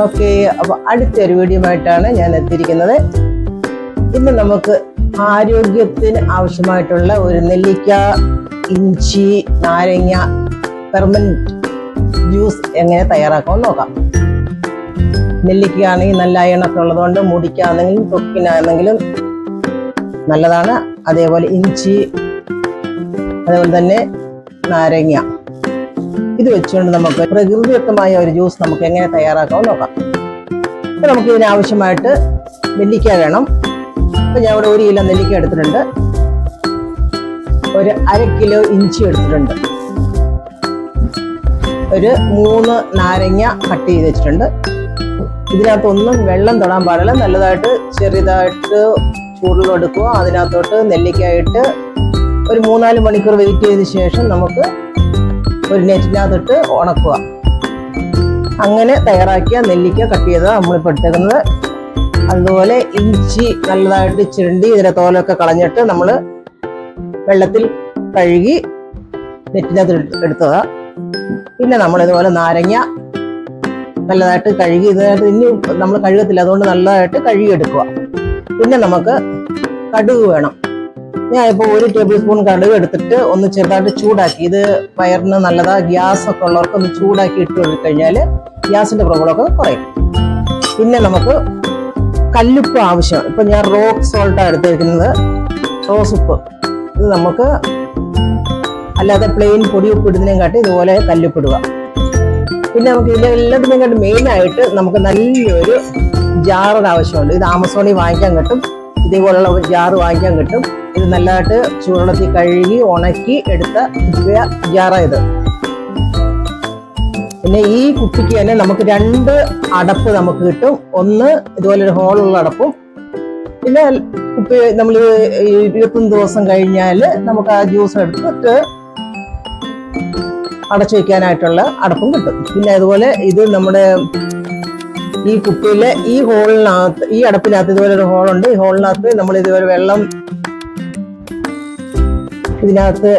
Okay അപ്പൊ അടുത്തൊരു video ആയിട്ടാണ് ഞാൻ എത്തിയിരിക്കുന്നത്. ഇന്ന് നമുക്ക് ആരോഗ്യത്തിന് ആവശ്യമായിട്ടുള്ള ഒരു നെല്ലിക്ക ഇഞ്ചി നാരങ്ങ പെർമനന്റ് ജ്യൂസ് എങ്ങനെ തയ്യാറാക്കാമെന്ന് നോക്കാം. നെല്ലിക്കയാണെങ്കിൽ നല്ല അയണൊക്കെ ഉള്ളതുകൊണ്ട് മുടിക്കാണെങ്കിലും തൊക്കിനാണെങ്കിലും നല്ലതാണ്. അതേപോലെ ഇഞ്ചി അതേപോലെ തന്നെ നാരങ്ങ. ഇത് വെച്ചുകൊണ്ട് നമുക്ക് പ്രകൃതിദത്തമായ ഒരു ജ്യൂസ് നമുക്ക് എങ്ങനെ തയ്യാറാക്കാം നോക്കാം. അപ്പൊ നമുക്ക് ഇതിന് ആവശ്യമായിട്ട് നെല്ലിക്ക വേണം. അപ്പൊ ഞാൻ ഇവിടെ ഒരു കിലോ നെല്ലിക്ക എടുത്തിട്ടുണ്ട്. ഒരു അര കിലോ ഇഞ്ചി എടുത്തിട്ടുണ്ട്. ഒരു മൂന്ന് നാരങ്ങ കട്ട് ചെയ്ത് വെച്ചിട്ടുണ്ട്. ഇതിനകത്തൊന്നും വെള്ളം തൊടാൻ പാടില്ല. നല്ലതായിട്ട് ചെറിയതായിട്ട് ചൂടിലെടുക്കുക അതിനകത്തോട്ട് നെല്ലിക്കായിട്ട് ഒരു മൂന്നാൽ മണിക്കൂർ വെയിറ്റ് ചെയ്ത ശേഷം നമുക്ക് ഒരു നെറ്റിനകത്തിട്ട് ഉണക്കുക. അങ്ങനെ തയ്യാറാക്കിയ നെല്ലിക്ക കട്ട് ചെയ്തതാണ് നമ്മളിപ്പോൾ എടുത്തേക്കുന്നത്. അതുപോലെ ഇഞ്ചി നല്ലതായിട്ട് ചിരണ്ടി ഇതിന്റെ തോലൊക്കെ കളഞ്ഞിട്ട് നമ്മൾ വെള്ളത്തിൽ കഴുകി നെറ്റിനകത്ത് എടുത്തതാണ് പിന്നെ നമ്മൾ ഇതുപോലെ നാരങ്ങ നല്ലതായിട്ട് കഴുകി ഇതിനകത്ത് ഇനി നമ്മൾ കഴുകത്തില്ല അതുകൊണ്ട് നല്ലതായിട്ട് കഴുകി എടുക്കുക പിന്നെ നമുക്ക് കടുക് വേണം. ഞാൻ ഇപ്പോൾ ഒരു ടേബിൾ സ്പൂൺ കടുക് എടുത്തിട്ട് ഒന്ന് ചെറുതായിട്ട് ചൂടാക്കി. ഇത് വയറിന് നല്ലതാ ഗ്യാസ് ഒക്കെ ഉള്ളവർക്ക് ഒന്ന് ചൂടാക്കി ഇട്ട് കഴിഞ്ഞാൽ ഗ്യാസിന്റെ പ്രോബ്ലമൊക്കെ കുറയും. പിന്നെ നമുക്ക് കല്ലുപ്പ് ആവശ്യമാണ്. ഇപ്പൊ ഞാൻ റോക്ക് സോൾട്ടാണ് എടുത്തിരിക്കുന്നത്. റോസ് ഉപ്പ്. ഇത് നമുക്ക് അല്ലാതെ പ്ലെയിൻ പൊടി ഉപ്പ് ഇടുന്നതിനെയും കാട്ടി ഇതുപോലെ കല്ലുപ്പ് ഇടുക. പിന്നെ നമുക്ക് ഇതിലെല്ലാത്തിനും കാട്ടി മെയിൻ ആയിട്ട് നമുക്ക് നല്ലൊരു ജാറിന് ആവശ്യമുണ്ട് ഇത് ആമസോണിൽ വാങ്ങിക്കാൻ കിട്ടും. ഇതേപോലുള്ള ഒരു ജാറ് വാങ്ങിക്കാൻ കിട്ടും. ഇത് നല്ലതായിട്ട് ചൂടുവെള്ളത്തിൽ കഴുകി ഉണക്കി എടുത്ത ജാറായത് പിന്നെ ഈ കുപ്പിക്ക് തന്നെ നമുക്ക് രണ്ട് അടപ്പ് നമുക്ക് കിട്ടും. ഒന്ന് ഇതുപോലെ ഒരു ഹോളുള്ള അടപ്പും. പിന്നെ കുപ്പി നമ്മൾ ഇരുപത്തൊന്ന് ദിവസം കഴിഞ്ഞാൽ നമുക്ക് ആ ജ്യൂസ് എടുത്തിട്ട് അടച്ചു വയ്ക്കാനായിട്ടുള്ള അടപ്പും കിട്ടും. പിന്നെ അതുപോലെ ഇത് നമ്മുടെ ഈ കുപ്പിയിലെ ഈ ഹോളിനകത്ത് ഈ അടപ്പിനകത്ത് ഇതുപോലെ ഒരു ഹോളുണ്ട്. ഈ ഹോളിനകത്ത് നമ്മൾ ഇതുപോലെ വെള്ളം ഇതിനകത്ത്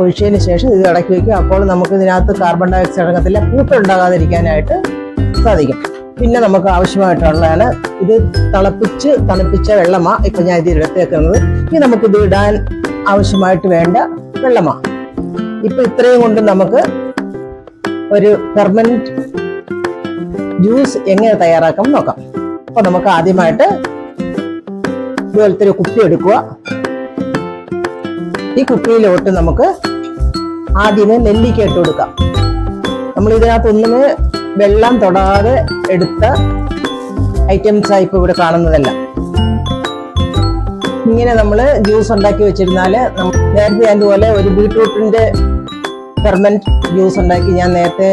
ഒഴിച്ചതിന് ശേഷം ഇത് ഇടയ്ക്ക് വയ്ക്കും അപ്പോൾ നമുക്ക് ഇതിനകത്ത് കാർബൺ ഡൈ ഓക്സൈഡ് അടങ്ങത്തില്ല കൂട്ടുണ്ടാകാതിരിക്കാനായിട്ട് സാധിക്കും. പിന്നെ നമുക്ക് ആവശ്യമായിട്ടുള്ളതാണ് ഇത് തിളപ്പിച്ച് തണുപ്പിച്ച വെള്ളമാ. ഇപ്പൊ ഞാൻ ഇത് എടുത്തേക്കുന്നത് ഇനി നമുക്ക് ഇത് ഇടാൻ ആവശ്യമായിട്ട് വേണ്ട വെള്ളമാ. ഇപ്പൊ ഇത്രയും കൊണ്ട് നമുക്ക് ഒരു പെർമനന്റ് ജ്യൂസ് എങ്ങനെ തയ്യാറാക്കാം നോക്കാം. അപ്പൊ നമുക്ക് ആദ്യമായിട്ട് ഇതുപോലത്തെ ഒരു കുപ്പി എടുക്കുക. ഈ കുപ്പിയിലോട്ട് നമുക്ക് ആദ്യമേ നെല്ലിക്ക ഇട്ട് കൊടുക്കാം. നമ്മൾ ഇതിനകത്ത് ഒന്നിന് വെള്ളം തൊടാതെ എടുത്ത ഐറ്റംസ് ആയി ഇപ്പൊ ഇവിടെ കാണുന്നതല്ല. ഇങ്ങനെ നമ്മൾ ജ്യൂസ് ഉണ്ടാക്കി വെച്ചിരുന്നാൽ നേരത്തെ അതുപോലെ ഒരു ബീട്രൂട്ടിന്റെ ഫെർമെന്റ് ജ്യൂസ് ഉണ്ടാക്കി ഞാൻ നേരത്തെ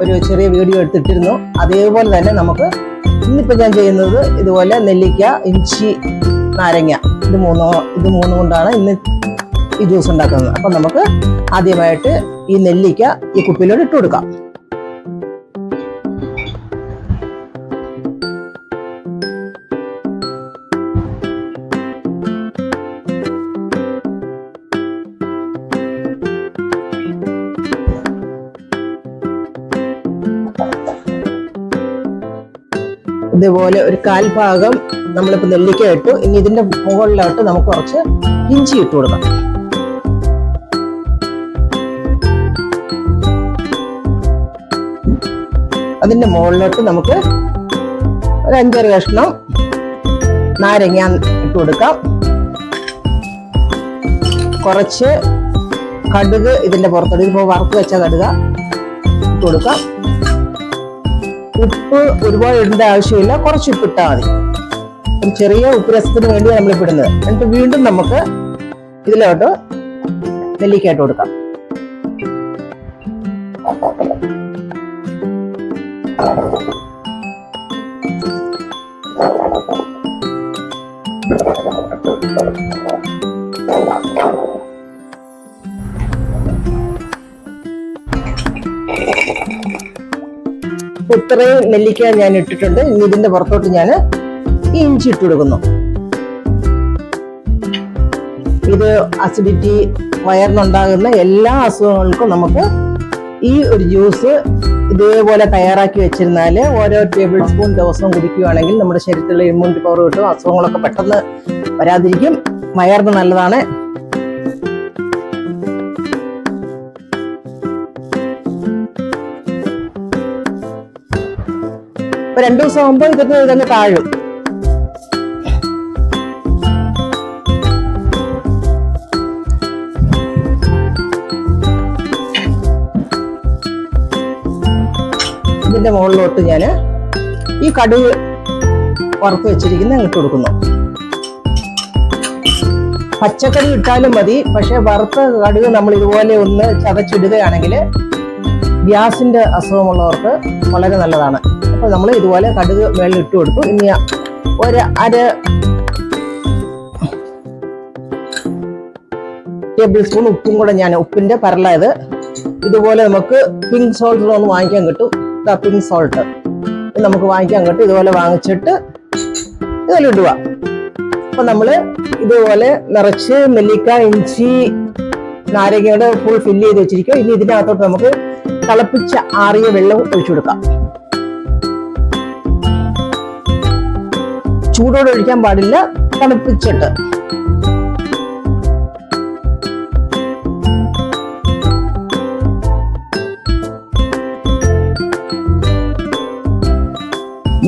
ഒരു ചെറിയ വീഡിയോ എടുത്തിട്ടിരുന്നു. അതേപോലെ തന്നെ നമുക്ക് ഇന്നിപ്പോൾ ഞാൻ ചെയ്യുന്നത് ഇതുപോലെ നെല്ലിക്ക ഇഞ്ചി നാരങ്ങ. ഇത് മൂന്നോ ഇത് മൂന്നും കൊണ്ടാണ് ഇന്ന് ഈ ജ്യൂസ് ഉണ്ടാക്കുന്നത്. അപ്പം നമുക്ക് ആദ്യമായിട്ട് ഈ നെല്ലിക്ക ഈ കുപ്പിയിലോട്ട് ഇട്ട് കൊടുക്കാം. ഇതുപോലെ ഒരു കാൽഭാഗം നമ്മളിപ്പോൾ നെല്ലിക്ക ഇട്ടു. ഇനി ഇതിന്റെ മുകളിലോട്ട് നമുക്ക് കുറച്ച് ഇഞ്ചി ഇട്ട് കൊടുക്കാം. അതിന്റെ മുകളിലോട്ട് നമുക്ക് ഒരു അഞ്ചാറ് കഷ്ണം നാരങ്ങ ഇട്ട് കൊടുക്കാം. കുറച്ച് കടുക് ഇതിന്റെ പുറത്തോട്ട് ഇതിപ്പോ വറുത്ത് വെച്ച കടുക ഇട്ട് കൊടുക്കാം. ഉപ്പ് ഒരുപാട് ഇടേണ്ട ആവശ്യമില്ല. കുറച്ച് ഉപ്പ് ഇട്ടാൽ മതി. ഒരു ചെറിയ ഉപ്പ് രസത്തിന് വേണ്ടിയാണ് നമ്മൾ ഇടുന്നത്. എന്നിട്ട് വീണ്ടും നമുക്ക് ഇതിലോട്ട് നെല്ലിക്കായിട്ട് കൊടുക്കാം. അപ്പൊ ഇത്രയും നെല്ലിക്ക ഞാൻ ഇട്ടിട്ടുണ്ട്. ഇനി ഇതിന്റെ പുറത്തോട്ട് ഞാൻ ഇഞ്ചി ഇട്ട് കൊടുക്കുന്നു. ഇത് അസിഡിറ്റി വയറിനുണ്ടാകുന്ന എല്ലാ അസുഖങ്ങൾക്കും നമുക്ക് ഈ ഒരു ജ്യൂസ് ഇതേപോലെ തയ്യാറാക്കി വെച്ചിരുന്നാൽ ഓരോ ടേബിൾ സ്പൂൺ ദിവസവും കുടിക്കുകയാണെങ്കിൽ നമ്മുടെ ശരീരത്തിലുള്ള ഇമ്മ്യൂണിറ്റി പവർ കിട്ടും. അസുഖങ്ങളൊക്കെ പെട്ടെന്ന് വരാതിരിക്കും. വയറിന് നല്ലതാണ്. ഇപ്പൊ രണ്ടു ദിവസം ആകുമ്പോൾ ഇതൊക്കെ ഇതങ്ങ് താഴും. ഇതിന്റെ മുകളിലോട്ട് ഞാൻ ഈ കടുക് വറുത്ത് വെച്ചിരിക്കുന്ന ഇട്ട് കൊടുക്കുന്നു. പച്ചക്കറി ഇട്ടാലും മതി പക്ഷെ വറുത്ത കടുക് നമ്മൾ ഇതുപോലെ ഒന്ന് ചതച്ചിടുകയാണെങ്കിൽ ഗ്യാസിന്റെ അസുഖമുള്ളവർക്ക് വളരെ നല്ലതാണ്. അപ്പൊ നമ്മൾ ഇതുപോലെ കടുക് വെള്ളം ഇട്ട് കൊടുത്തു. ഇനി ഒരു അര ടേബിൾ സ്പൂൺ ഉപ്പും കൂടെ ഞാൻ ഉപ്പിന്റെ പരലായത്. ഇതുപോലെ നമുക്ക് പിങ്ക് സോൾട്ട് ഒന്ന് വാങ്ങിക്കാൻ കിട്ടും. പിങ്ക് സോൾട്ട് നമുക്ക് വാങ്ങിക്കാൻ കിട്ടും. ഇതുപോലെ വാങ്ങിച്ചിട്ട് ഇതിൽ ഇടുക. അപ്പൊ നമ്മൾ ഇതുപോലെ നിറച്ച് നെല്ലിക്ക ഇഞ്ചി നാരങ്ങയുടെ ഫുൾ ഫില്ല് ചെയ്ത് വെച്ചിരിക്കും ഇനി ഇതിനകത്തോട്ട് നമുക്ക് തിളപ്പിച്ച ആറിയ വെള്ളം ഒഴിച്ചു കൊടുക്കാം. ചൂടോടെ ഒഴിക്കാൻ പാടില്ല. തണുപ്പിച്ചിട്ട്.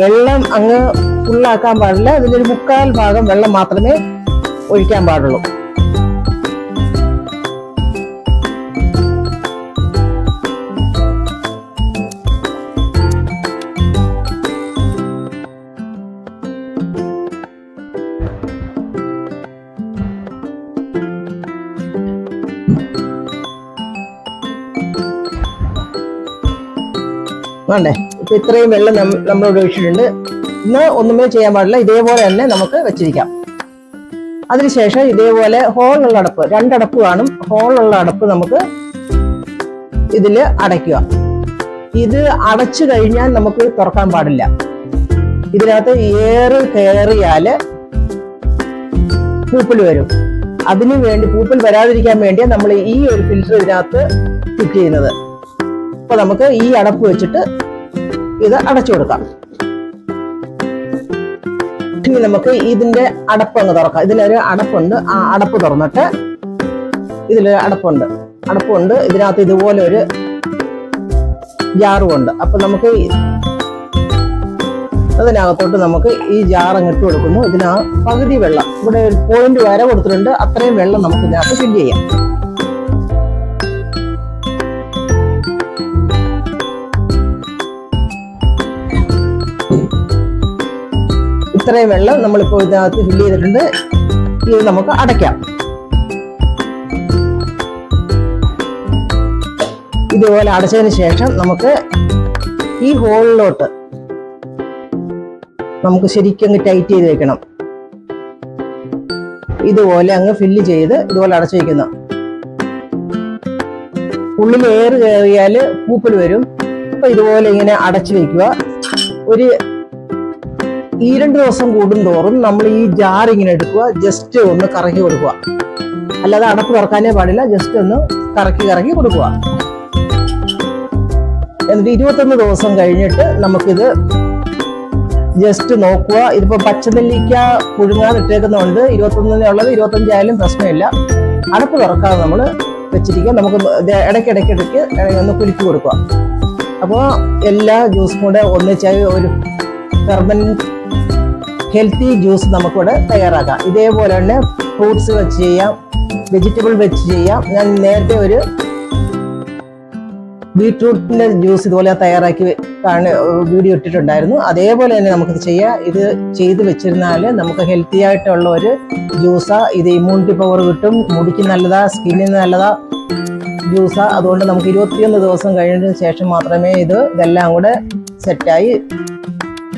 വെള്ളം അങ്ങ് ഫുള്ളാക്കാൻ പാടില്ല. ഒരു മുക്കാൽ ഭാഗം വെള്ളം മാത്രമേ ഒഴിക്കാൻ പാടുള്ളൂ. വേണ്ടേ? ഇപ്പൊ ഇത്രയും വെള്ളം നമ്മൾ ഒഴിച്ചിട്ടുണ്ട്. ഇന്ന് ഒന്നുമേ ചെയ്യാൻ പാടില്ല. ഇതേപോലെ തന്നെ നമുക്ക് വെച്ചിരിക്കാം. അതിനുശേഷം ഇതേപോലെ ഹോളുള്ള അടപ്പ് രണ്ടടപ്പ് കാണും. ഹോളുള്ള അടപ്പ് നമുക്ക് ഇതിൽ അടയ്ക്കുക. ഇത് അടച്ചു കഴിഞ്ഞാൽ നമുക്ക് തുറക്കാൻ പാടില്ല. ഇതിനകത്ത് ഏറ് കയറിയാൽ പൂപ്പൽ വരും. അതിനു വേണ്ടി പൂപ്പൽ വരാതിരിക്കാൻ വേണ്ടിയാണ് നമ്മൾ ഈ ഒരു ഫിൽറ്റർ ഇതിനകത്ത് ഫിറ്റ് ചെയ്യുന്നത്. അപ്പൊ നമുക്ക് ഈ അടപ്പ് വെച്ചിട്ട് ഇത് അടച്ചു കൊടുക്കാം. ഇനി നമുക്ക് ഇതിന്റെ അടപ്പ് അങ്ങ് തുറക്കാം. ഇതിലൊരു അടപ്പുണ്ട്. ആ അടപ്പ് തുറന്നിട്ട് ഇതിലൊരു അടപ്പുണ്ട്. അടപ്പുണ്ട്. ഇതിനകത്ത് ഇതുപോലെ ഒരു ജാറും ഉണ്ട്. അപ്പൊ നമുക്ക് അതിനകത്തോട്ട് നമുക്ക് ഈ ജാർ അങ്ങ് ഇട്ട് കൊടുക്കുന്നു. ഇതിനകത്ത് പകുതി വെള്ളം. ഇവിടെ ഒരു പോയിന്റ് വരെ കൊടുത്തിട്ടുണ്ട്. അത്രയും വെള്ളം നമുക്ക് ഇതിനകത്ത് ഫില്ല് ചെയ്യാം. ഇത്രയും വെള്ളം നമ്മളിപ്പോൾ ഇതിനകത്ത് ഫില്ല് ചെയ്തിട്ടുണ്ട്. ഇത് നമുക്ക് അടയ്ക്കാം. ഇതുപോലെ അടച്ചതിന് ശേഷം നമുക്ക് ഈ ഹോളിലോട്ട് നമുക്ക് ശരിക്കും അങ്ങ് ടൈറ്റ് ചെയ്ത് വെക്കണം. ഇതുപോലെ അങ്ങ് ഫില്ല് ചെയ്ത് ഇതുപോലെ അടച്ചു വെക്കുന്നു. ഉള്ളിൽ ഏറ് കയറിയാൽ പൂപ്പൽ വരും. അപ്പൊ ഇതുപോലെ ഇങ്ങനെ അടച്ചു വയ്ക്കുക ഒരു ഈ രണ്ട് ദിവസം കൂടുന്തോറും നമ്മൾ ഈ ജാർ ഇങ്ങനെ എടുക്കുക ജസ്റ്റ് ഒന്ന് കറക്കി കൊടുക്കുക. അല്ലാതെ അടപ്പ് തുറക്കാനേ പാടില്ല ജസ്റ്റ് ഒന്ന് കറക്കി കറക്കി കൊടുക്കുക. എന്നിട്ട് ഇരുപത്തൊന്ന് ദിവസം കഴിഞ്ഞിട്ട് നമുക്കിത് ജസ്റ്റ് നോക്കുക. ഇതിപ്പോ പച്ചനെല്ലിക്ക പുഴുങ്ങാൻ ഇട്ടേക്കുന്നതുകൊണ്ട് ഇരുപത്തൊന്നിനുള്ളത് ഇരുപത്തഞ്ചായാലും പ്രശ്നമില്ല. അടപ്പ് തുറക്കാതെ നമ്മൾ വെച്ചിരിക്കുക. നമുക്ക് ഇടയ്ക്കിടയ്ക്കിടയ്ക്ക് ഒന്ന് കുലുക്കി കൊടുക്കുക. അപ്പോൾ എല്ലാ ജ്യൂസും കൂടെ ഒന്നിച്ചായി ഒരു പെർമനന്റ് ഹെൽത്തി ജ്യൂസ് നമുക്കിവിടെ തയ്യാറാക്കാം. ഇതേപോലെ തന്നെ ഫ്രൂട്ട്സ് വെച്ച് ചെയ്യാം വെജിറ്റബിൾ വെച്ച് ചെയ്യാം. ഞാൻ നേരത്തെ ഒരു ബീട്രൂട്ടിന്റെ ജ്യൂസ് ഇതുപോലെ തയ്യാറാക്കി കാണ വീഡിയോ ഇട്ടിട്ടുണ്ടായിരുന്നു. അതേപോലെ തന്നെ നമുക്കിത് ചെയ്യാം. ഇത് ചെയ്ത് വെച്ചിരുന്നാൽ നമുക്ക് ഹെൽത്തി ആയിട്ടുള്ള ഒരു ജ്യൂസാ. ഇത് ഇമ്മ്യൂണിറ്റി പവർ കിട്ടും. മുടിക്ക് നല്ലതാ സ്കിന്നിന് നല്ലതാ ജ്യൂസാ. അതുകൊണ്ട് നമുക്ക് ഇരുപത്തിയൊന്ന് ദിവസം കഴിഞ്ഞതിന് ശേഷം മാത്രമേ ഇത് ഇതെല്ലാം കൂടെ സെറ്റായി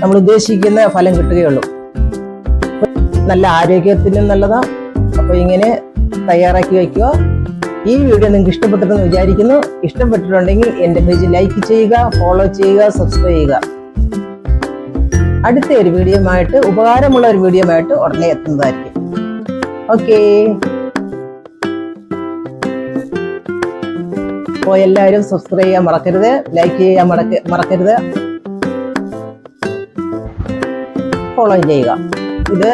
നമ്മൾ ഉദ്ദേശിക്കുന്ന ഫലം കിട്ടുകയുള്ളൂ. നല്ല ആരോഗ്യത്തിനും നല്ലതാണ് അപ്പോൾ ഇങ്ങനെ തയ്യാറാക്കി വയ്ക്കുക. ഈ വീഡിയോ നിങ്ങൾക്ക് ഇഷ്ടപ്പെട്ടെന്ന് വിചാരിക്കുന്നു. ഇഷ്ടപ്പെട്ടിട്ടുണ്ടെങ്കിൽ എന്റെ പേജ് ലൈക്ക് ചെയ്യുക ഫോളോ ചെയ്യുക സബ്സ്ക്രൈബ് ചെയ്യുക. അടുത്ത ഒരു വീഡിയോയുമായിട്ട് ഉപകാരമുള്ള ഒരു വീഡിയോയുമായിട്ട് ഉടനെ എത്തുന്നതായിരിക്കും. ഓക്കേ. അപ്പോൾ എല്ലാവരും സബ്സ്ക്രൈബ് ചെയ്യാൻ മറക്കരുത് ലൈക്ക് ചെയ്യാൻ മറക്ക മറക്കരുത്. ഫോളോ ചെയ്യുക. ഇത്